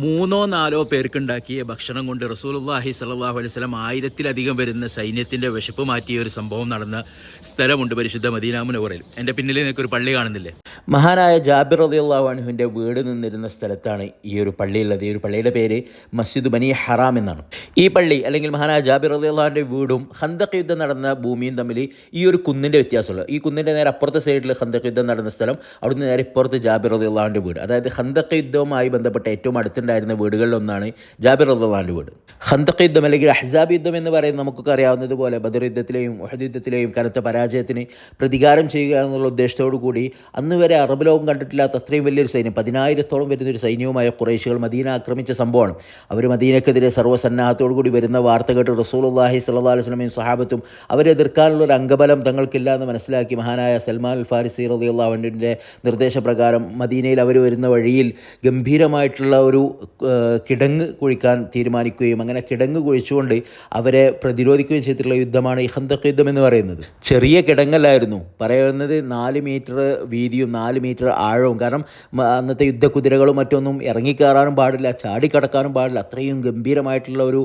മൂന്നോ നാലോ പേർക്കുണ്ടാക്കിയ ഭക്ഷണം കൊണ്ട് സ്വല്ലല്ലാഹു അലൈഹി വസല്ലം ആയിരത്തിലധികം വരുന്ന സൈന്യത്തിന്റെ വിശപ്പ് മാറ്റിയ ഒരു സംഭവം നടന്ന സ്ഥലമുണ്ട് പരിശുദ്ധ മദീന മുനവറയിൽ എന്റെ പിന്നിൽ നിനക്കൊരു പള്ളി കാണുന്നില്ലേ? മഹാനായ ജാബിർ റളിയല്ലാഹു അൻഹുവിന്റെ വീട് നിന്നിരുന്ന സ്ഥലത്താണ് ഈ ഒരു പള്ളിയുള്ളത് ഈ ഒരു പള്ളിയുടെ പേര് മസ്ജിദ് ബനി ഹറാം എന്നാണ്. ഈ പള്ളി അല്ലെങ്കിൽ മഹാനായ ജാബിർ റളിയല്ലാഹുവിന്റെ വീടും ഹന്തക് യുദ്ധം നടന്ന ഭൂമിയും തമ്മിൽ ഈ ഒരു കുന്നിന്റെ വ്യത്യാസമുള്ളൂ ഈ കുന്നിന്റെ നേരെ അപ്പുറത്തെ സൈഡിൽ ഹന്തക് യുദ്ധം നടന്ന സ്ഥലം അവിടുന്ന് നേരെ ഇപ്പുറത്ത് ജാബിർ റളിയല്ലാഹുവിന്റെ വീട്. അതായത് ഹന്തക് യുദ്ധവുമായി ബന്ധപ്പെട്ട ഏറ്റവും അടുത്തുണ്ടായിരുന്ന വീടുകളിലൊന്നാണ് ജാബിർ റഹ്ദാന്റെ വീട്. ഹന്തക് യുദ്ധം അല്ലെങ്കിൽ അഹ്സാബ് യുദ്ധം എന്ന് പറയുന്നത് നമുക്കൊക്കെ അറിയാവുന്നതുപോലെ ബദർ യുദ്ധത്തിലെയും ഉഹദ് യുദ്ധത്തിലെയും കനത്ത പരാജയത്തിന് പ്രതികാരം ചെയ്യുക എന്നുള്ള ഉദ്ദേശത്തോടു കൂടി അന്ന് വരെ അറബ് ലോകം കണ്ടിട്ടില്ലാത്ത അത്രയും വലിയൊരു സൈന്യം പതിനായിരത്തോളം വരുന്ന ഒരു സൈന്യവുമായ കുറേശികൾ മദീന ആക്രമിച്ച സംഭവമാണ്. അവർ മദീനക്കെതിരെ സർവസന്നാഹത്തോടു കൂടി വരുന്ന വാർത്ത കേട്ട് റസൂൽ അള്ളാഹി സല്ലാ അലുസ്ലമയും സഹാബത്തും അവരെ എതിർക്കാനുള്ള ഒരു അംഗബലം തങ്ങൾക്കില്ല എന്ന് മനസ്സിലാക്കി മഹാനായ സൽമാൻ അൽ ഫാരിസി റളിയല്ലാഹു അൻഹുവിന്റെ നിർദ്ദേശപ്രകാരം മദീനയിൽ അവർ വരുന്ന വഴിയിൽ ഗംഭീരമായിട്ടുള്ള ഒരു കിടങ്ങ് കുഴിക്കാൻ തീരുമാനിക്കുകയും അങ്ങനെ കിടങ്ങ് കുഴിച്ചുകൊണ്ട് അവരെ പ്രതിരോധിക്കുകയും ചെയ്തിട്ടുള്ള യുദ്ധമാണ് ഈ ഹന്തക് യുദ്ധം എന്ന് പറയുന്നത്. ചെറിയ കിടങ്ങല്ലായിരുന്നു. പറയുന്നത് നാല് മീറ്റർ വീതിയും നാല് മീറ്റർ ആഴവും. കാരണം അന്നത്തെ യുദ്ധക്കുതിരകളും മറ്റൊന്നും ഇറങ്ങിക്കയറാനും പാടില്ല ചാടിക്കടക്കാനും പാടില്ല. അത്രയും ഗംഭീരമായിട്ടുള്ള ഒരു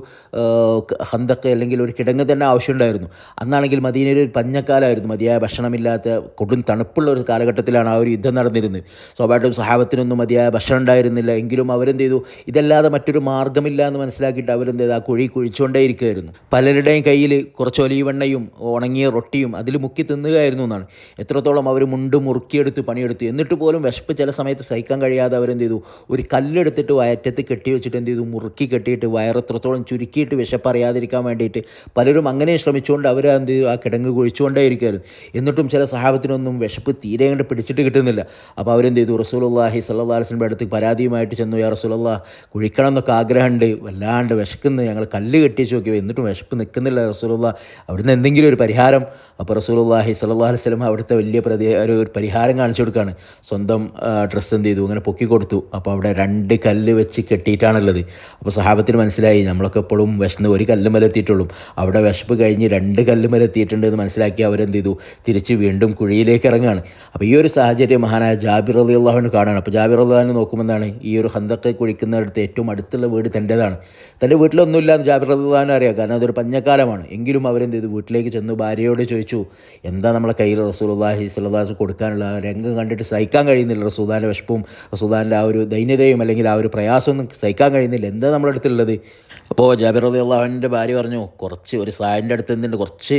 ഹന്തക്ക് അല്ലെങ്കിൽ ഒരു കിടങ്ങ് തന്നെ ആവശ്യമുണ്ടായിരുന്നു. അന്നാണെങ്കിൽ മദീനയിൽ ഒരു പഞ്ഞക്കാലമായിരുന്നു മതിയായ ഭക്ഷണമില്ലാത്ത കൊടും തണുപ്പുള്ള ഒരു കാലഘട്ടത്തിലാണ് ആ ഒരു യുദ്ധം നടന്നിരുന്നത്. സ്വാഭാവികമായിട്ടും സഹാബത്തിനൊന്നും മതിയായ ഭക്ഷണം ഉണ്ടായിരുന്നില്ല. എങ്കിലും അവരെന്ത് ചെയ്തു? ഇതല്ലാതെ മറ്റൊരു മാർഗമില്ല എന്ന് മനസ്സിലാക്കിയിട്ട് അവരെന്ത് ചെയ്ത്? ആ കുഴി കുഴിച്ചുകൊണ്ടേയിരിക്കുകയായിരുന്നു പലരുടെയും കയ്യിൽ കുറച്ച് ഒലീവെണ്ണയും ഉണങ്ങിയ റൊട്ടിയും അതിൽ മുക്കി തിന്നുകയായിരുന്നു എന്നാണ്. എത്രത്തോളം അവർ മുണ്ട് മുറുക്കിയെടുത്ത് പണിയെടുത്തു. എന്നിട്ട് പോലും വിശപ്പ് ചില സമയത്ത് സഹിക്കാൻ കഴിയാതെ അവരെന്ത് ചെയ്തു? ഒരു കല്ലെടുത്തിട്ട് വയറ്റത്ത് കെട്ടി വെച്ചിട്ട് എന്ത് ചെയ്തു? മുറുക്കി കെട്ടിയിട്ട് വയറെത്രത്തോളം ചുരുക്കിയിട്ട് വിശപ്പ് അറിയാതിരിക്കാൻ വേണ്ടിയിട്ട് പലരും അങ്ങനെ ശ്രമിച്ചുകൊണ്ട് അവർ എന്ത് ചെയ്തു? ആ കിടങ്ങ് കുഴിച്ചുകൊണ്ടേയിരിക്കുമായിരുന്നു എന്നിട്ടും ചില സഹാബത്തിനൊന്നും വിശപ്പ് തീരെ കണ്ട് പിടിച്ചിട്ട് കിട്ടുന്നില്ല. അപ്പോൾ അവരെന്ത് ചെയ്തു? റസൂൽ അള്ളാഹി അലൈഹി അലിസ്ലിന്റെ അടുത്ത് പരാതിയുമായിട്ട് ചെന്നു. യാ റസൂലല്ലാ കുഴിക്കണം എന്നൊക്കെ ആഗ്രഹമുണ്ട്. വല്ലാണ്ട് വിശക്കുന്നു. ഞങ്ങൾ കല്ല് കെട്ടിച്ച് നോക്കി. എന്നിട്ടും വിശപ്പ് നിൽക്കുന്നില്ല റസൂലുള്ള. അവിടുന്ന് എന്തെങ്കിലും ഒരു പരിഹാരം. അപ്പോൾ റസൂലുള്ളാഹി സ്വല്ലല്ലാഹു അലൈഹി വസല്ലം അവിടുത്തെ വലിയ പ്രതി ഒരു പരിഹാരം കാണിച്ചു കൊടുക്കുകയാണ്. സ്വന്തം ഡ്രസ്സ് എന്ത് ചെയ്തു? അങ്ങനെ പൊക്കി കൊടുത്തു. അപ്പോൾ അവിടെ രണ്ട് കല്ല് വെച്ച് കെട്ടിയിട്ടാണുള്ളത്. അപ്പോൾ സഹാബത്തിന് മനസ്സിലായി. നമ്മളൊക്കെ എപ്പോഴും വിശന്ന് ഒരു കല്ല് മലെത്തിയിട്ടുള്ളൂ അവിടെ വിശപ്പ് കഴിഞ്ഞ് രണ്ട് കല്ല് മലെത്തിയിട്ടുണ്ട് എന്ന് മനസ്സിലാക്കി അവരെന്ത് ചെയ്തു? തിരിച്ച് വീണ്ടും കുഴിയിലേക്ക് ഇറങ്ങുകയാണ്. അപ്പോൾ ഈ ഒരു സാഹചര്യം മഹാനായ ജാബിർ അലി അള്ളാഹുവിന് കാണാണ് അപ്പോൾ ജാബിർ അള്ളാഹുവിന് നോക്കുമെന്നാണ് ഈ ഒരു ഹന്തക്കെ കുഴിക്കുന്നിടത്ത് ഏറ്റവും അടുത്തുള്ള വീട് തന്റേതാണ്. തന്റെ വീട്ടിലൊന്നുമില്ല എന്ന് ജാബിർ റഹ്ദാനും അറിയാം. കാരണം അതൊരു പഞ്ഞക്കാലമാണ്. എങ്കിലും അവരെന്ത് ചെയ്തു? വീട്ടിലേക്ക് ചെന്ന് ഭാര്യയോട് ചോദിച്ചു എന്താ നമ്മളെ കയ്യിൽ റസൂലുള്ളാഹി സ്വല്ലല്ലാഹു കൊടുക്കാനുള്ള രംഗം കണ്ടിട്ട് സഹിക്കാൻ കഴിയുന്നില്ല? റസൂദാന്റെ വിഷപ്പും റസൂദാന്റെ ആ ഒരു ദൈന്യതയും അല്ലെങ്കിൽ ആ ഒരു പ്രയാസമൊന്നും സഹിക്കാൻ കഴിയുന്നില്ല. എന്താ നമ്മുടെ അടുത്തുള്ളത്? അപ്പോൾ ജാബിർ റബി അള്ളാഹുവിന്റെ ഭാര്യ പറഞ്ഞു കുറച്ച് ഒരു സായന്റെ അടുത്ത് എന്തുണ്ട് കുറച്ച്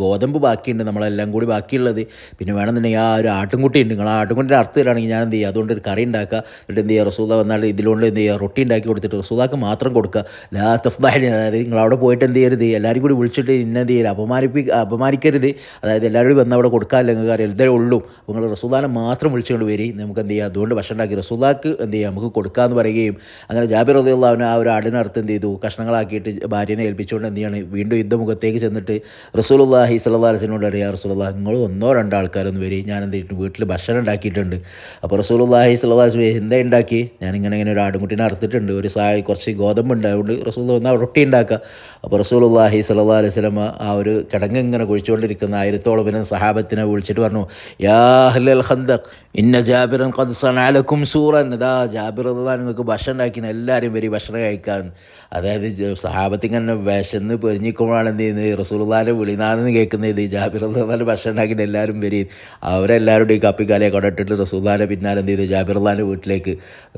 ഗോതമ്പ് ബാക്കിയുണ്ട്. നമ്മളെല്ലാം കൂടി ബാക്കിയുള്ളത്. പിന്നെ വേണമെന്നുണ്ടെങ്കിൽ ആ ഒരു ആട്ടുംകുട്ടി ഉണ്ട് നിങ്ങൾ ആ ആട്ടുംകുട്ടിന്റെ അർത്ഥം ഇടാണെങ്കിൽ ഞാൻ എന്ത് ചെയ്യുക അതുകൊണ്ട് ഒരു കറി ഉണ്ടാക്കുക. എന്നിട്ട് എന്ത് ചെയ്യുക? റസൂദ വന്നാൽ ഇതിലുകൊണ്ട് എന്ത് ചെയ്യുക? റൊട്ടി ഉണ്ടാക്കി കൊടുത്തിട്ട് സുധാക്ക് മാത്രം കൊടുക്കുക. ലാ തഫ്ദാഹി അതായത് നിങ്ങൾ അവിടെ പോയിട്ട് എന്ത് ചെയ്യരുത്. എല്ലാവരും കൂടി വിളിച്ചിട്ട് ഇന്ന എന്ത് ചെയ്യരുത്. അപമാനിപ്പി അപമാനിക്കരുത്. അതായത് എല്ലാവരും വന്ന് അവിടെ കൊടുക്കാമല്ലോ നിങ്ങൾക്ക് അറിയാം. ഇതേ ഉള്ളൂ. നിങ്ങൾ റസൂദാനെ മാത്രം വിളിച്ചുകൊണ്ട് വരി. നമുക്ക് എന്ത് ചെയ്യുക അതുകൊണ്ട് ഭക്ഷണം ഉണ്ടാക്കി. റസൂദാക്ക് എന്ത് ചെയ്യുക നമുക്ക് കൊടുക്കാമെന്ന് പറയുകയും അങ്ങനെ ജാബിർ റളിയല്ലാഹു അള്ളാഹുവിന് ആ ഒരു ആടിനടുത്ത് എന്ത് ചെയ്തു? കഷ്ണങ്ങളാക്കിയിട്ട് ഭാര്യനെ ഏൽപ്പിച്ചുകൊണ്ട് എന്ത് ചെയ്യാണ്? വീണ്ടും യുദ്ധമുഖത്തേക്ക് ചെന്നിട്ട് അലൈഹി വസല്ലമയോട് അറിയാം റസൂലുള്ളാഹി നിങ്ങൾ ഒന്നോ രണ്ടോ ആൾക്കാരൊന്ന് വരി. ഞാൻ എന്ത് വീട്ടിൽ ഭക്ഷണം ഉണ്ടാക്കിയിട്ടുണ്ട്. അപ്പോൾ അലൈഹി വസല്ലം എന്താ ഉണ്ടാക്കി? ഞാൻ ഇങ്ങനെ ഇങ്ങനെ ഒരു ആടുംകുട്ടീനെ അറുത്തിട്ടുണ്ട്. ഒരു സായി കുറച്ച് ഗോതമ്പുണ്ട് അതുകൊണ്ട് റസൂൽ ഒന്ന് റൊട്ടി ഉണ്ടാക്കുക. അപ്പോൾ റസൂലുള്ളാഹി സല്ലാ അലൈഹി സ്വലമ ആ ഒരു കിടങ്ങ് ഇങ്ങനെ കുഴിച്ചുകൊണ്ടിരിക്കുന്ന ആയിരത്തോളം പിന്നെ സഹാബത്തിനെ വിളിച്ചിട്ട് പറഞ്ഞു ഇന്ന ജാബിറൻ ഖദ് സൂറൻ. ഇതാ ജാബിർ നിങ്ങൾക്ക് ഭക്ഷണം ഉണ്ടാക്കിന് എല്ലാവരും വരി ഭക്ഷണം കഴിക്കാൻ. അതായത് ജ- സഹാബത്ത് ഇങ്ങനെ വിശന്ന് പൊരിഞ്ഞിക്കുമ്പോഴാണ് എന്ത് ചെയ്യുന്നത്? റസൂലുള്ളാഹിന്റെ വിളിനാഥെന്ന് കേൾക്കുന്നത്. ജാബിർ റളിയല്ലാഹു ഭക്ഷണം ഉണ്ടാക്കിയിട്ട് എല്ലാവരും വരി അവരെല്ലാവരുടെയും കപ്പിക്കാലയെ ഇട്ടിട്ട് റസൂലുള്ളാഹിന്റെ പിന്നാലെ എന്ത് ചെയ്തു? ജാബിർ റളിയല്ലാഹുവിന്റെ വീട്ടിലേക്ക്.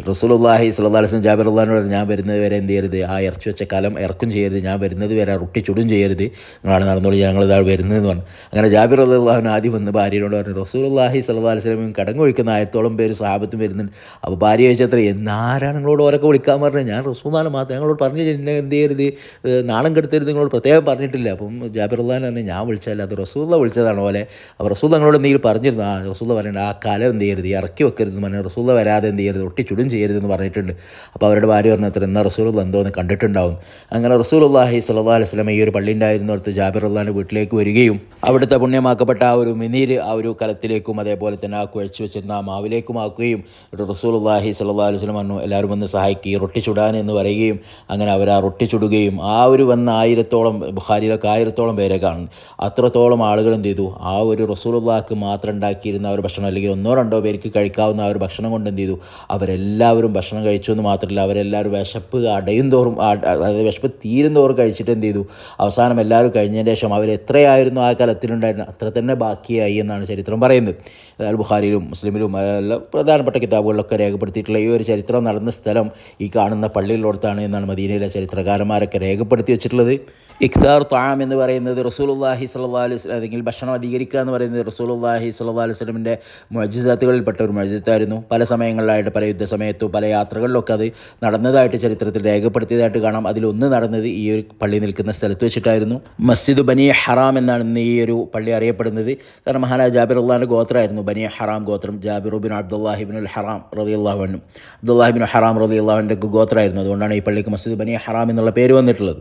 റസൂലുള്ളാഹി സ്വല്ലല്ലാഹു വസല്ലം ജാബിർ അള്ളഹാനോട് പറഞ്ഞു, ഞാൻ വരുന്നത് വരെ എന്ത് ചെയ്യരുത്? ആ ഇറച്ചി വെച്ച കലം ഇറക്കും ചെയ്യരുത്. ഞാൻ വരുന്നത് വരെ റൊട്ടി ചുടും ചെയ്യരുത്. നിങ്ങളാണ് നടന്നോളി ഞങ്ങൾ ഇതാ വരുന്നതെന്ന് പറഞ്ഞു. അങ്ങനെ ജാബിർ അള്ളാഹുൻ ആദ്യം വന്ന് ഭാര്യയോട് പറഞ്ഞു റസൂലുള്ളാഹി അള്ളാഹി അലൈഹി വസല്ലം കടങ്ങ് ഒഴിക്കുന്ന ആയിരത്തോളം പേര് സഹാബത്തും വരുന്നുണ്ട്. അപ്പോൾ ഭാര്യ ചോദിച്ചത്ര എന്നാരാണ് നിങ്ങളോട് ഓരൊക്കെ വിളിക്കാൻ പറഞ്ഞത്? ഞാൻ റസൂലാണ് മാത്രം ഞങ്ങളോട് പറഞ്ഞു എന്നെ എന്ത് ചെയ്യരുത്? നാണം കെടുത്തരുത് നിങ്ങളോട് പ്രത്യേകം പറഞ്ഞിട്ടില്ല. അപ്പം ജാബിർ അള്ളഹാൻ പറഞ്ഞു ഞാൻ വിളിച്ചല്ല അത് റസൂല്ല വിളിച്ചതാണ് പോലെ. അപ്പോൾ റസൂൽ നിങ്ങളോട് എന്തെങ്കിലും പറഞ്ഞിരുന്നു? ആ റസൂല്ല പറയണ്ട ആ കാലം എന്ത് ചെയ്യരുത്? ഇറക്കി വെക്കരുത് എന്ന് പറഞ്ഞു. റസൂല്ല വരാതെ എന്ത് ചെയ്യരുത്? ഒട്ടി ചുടും ചെയ്യരുതെന്ന് പറഞ്ഞിട്ടുണ്ട്. അപ്പോൾ അവരുടെ ഭാര്യ പറഞ്ഞു അത്ര എന്നാൽ റസൂലുള്ള എന്തോന്ന് കണ്ടിട്ടുണ്ടാവും. അങ്ങനെ റസൂലുള്ളാഹി സല്ലാ അലൈഹി വസല്ലം ഈ ഒരു പള്ളി ഉണ്ടായിരുന്നിടത്ത് ജാബിർ റഹ്ലാന്റെ വീട്ടിലേക്ക് വരികയും അവിടുത്തെ പുണ്യമാക്കപ്പെട്ട ആ ഒരു മിനീര് ആ ഒരു കലത്തിലേക്കും അതേപോലെ തന്നെ ആ കുഴച്ച് വെച്ചിരുന്ന ആ മാവിലേക്കും ആക്കുകയും റസൂലുള്ളാഹി സല്ലാ അലൈഹി വസല്ലം പറഞ്ഞു എല്ലാവരും വന്ന് സഹായിക്കുക റൊട്ടി ചുടാൻ എന്ന് പറയുകയും അങ്ങനെ അവർ ആ റൊട്ടി ചുടുകയും ആ ഒരു വന്ന ആയിരത്തോളം ബുഹാരിയിലൊക്കെ ആയിരത്തോളം പേരെ കാണും അത്രത്തോളം ആളുകൾ എന്ത് ചെയ്തു? ആ ഒരു റസൂലുള്ളാഹിക്ക് മാത്രം ഉണ്ടാക്കിയിരുന്ന ഒരു ഭക്ഷണം അല്ലെങ്കിൽ ഒന്നോ രണ്ടോ പേർക്ക് കഴിക്കാവുന്ന ആ ഒരു ഭക്ഷണം കൊണ്ട് എന്ത് ചെയ്തു? അവരെല്ലാവരും ഭക്ഷണം കഴിച്ചു. എന്ന് മാത്രമല്ല അവരെല്ലാവരും വിശപ്പ് അടയും തോറും അതായത് വിശപ്പ് തീരും തോറും കഴിച്ചിട്ട് എന്ത് ചെയ്തു? അവസാനം എല്ലാവരും കഴിഞ്ഞതിന് ശേഷം അവർ എത്രയായിരുന്നു ആ കലത്തിലുണ്ടായിരുന്നത്? അത്ര തന്നെ ബാക്കിയായി എന്നാണ് ചരിത്രം പറയുന്നത്. അതായത് ബുഹാരിയിലും മുസ്ലിമിലും എല്ലാം പ്രധാനപ്പെട്ട കിതാബുകളിലൊക്കെ രേഖപ്പെടുത്തിയിട്ടുള്ള ഈ ഒരു ചരിത്രം നടന്ന സ്ഥലം ഈ കാണുന്ന പള്ളിയിലോടത്താണ് എന്നാണ് മദീനയിലെ ചരിത്രകാരന്മാരൊക്കെ രേഖപ്പെടുത്തി വെച്ചിട്ടുള്ളത്. ഇഖ്താർ താം എന്ന് പറയുന്നത് റസൂലുള്ളാഹി സ്വല്ലല്ലാഹു അലൈഹി വസല്ലം അല്ലെങ്കിൽ ഭക്ഷണം അധികരിക്കുക എന്ന് പറയുന്നത് റസൂലുള്ളാഹി സ്വല്ലല്ലാഹു അലൈഹി വസല്ലമിന്റെ മുഅജിസാത്തുകളിൽപ്പെട്ട ഒരു മുഅജിസായിരുന്നു പല സമയങ്ങളിലായിട്ട് പല യുദ്ധ സമയത്തും പല യാത്രകളിലൊക്കെ അത് നടന്നതായിട്ട് ചരിത്രത്തിൽ രേഖപ്പെടുത്തിയതായിട്ട് കാണാം. അതിലൊന്ന് നടന്നത് ഈ ഒരു പള്ളി നിൽക്കുന്ന സ്ഥലത്ത് വെച്ചിട്ടായിരുന്നു. മസ്ജിദ് ബനി ഹറാം എന്നാണ് ഇന്ന് ഈ ഒരു പള്ളി അറിയപ്പെടുന്നത്. കാരണം മഹാനായ ജാബിർ അള്ളാഹിന്റെ ഗോത്രമായിരുന്നു ബനി ഹറാം ഗോത്രം. ജാബിറുബിൻ അബ്ദുല്ലാഹിബിൻ ഹറാം റതി അള്ളാഹുനും അബ്ദുല്ലാഹിബിൻ ഹറാം റതി അള്ളാഹുവിന്റെ ഗോത്രമായിരുന്നു. അതുകൊണ്ടാണ് ഈ പള്ളിക്ക് മസ്ജിദ് ബനി ഹറാം എന്നുള്ള പേര് വന്നിട്ടുള്ളത്.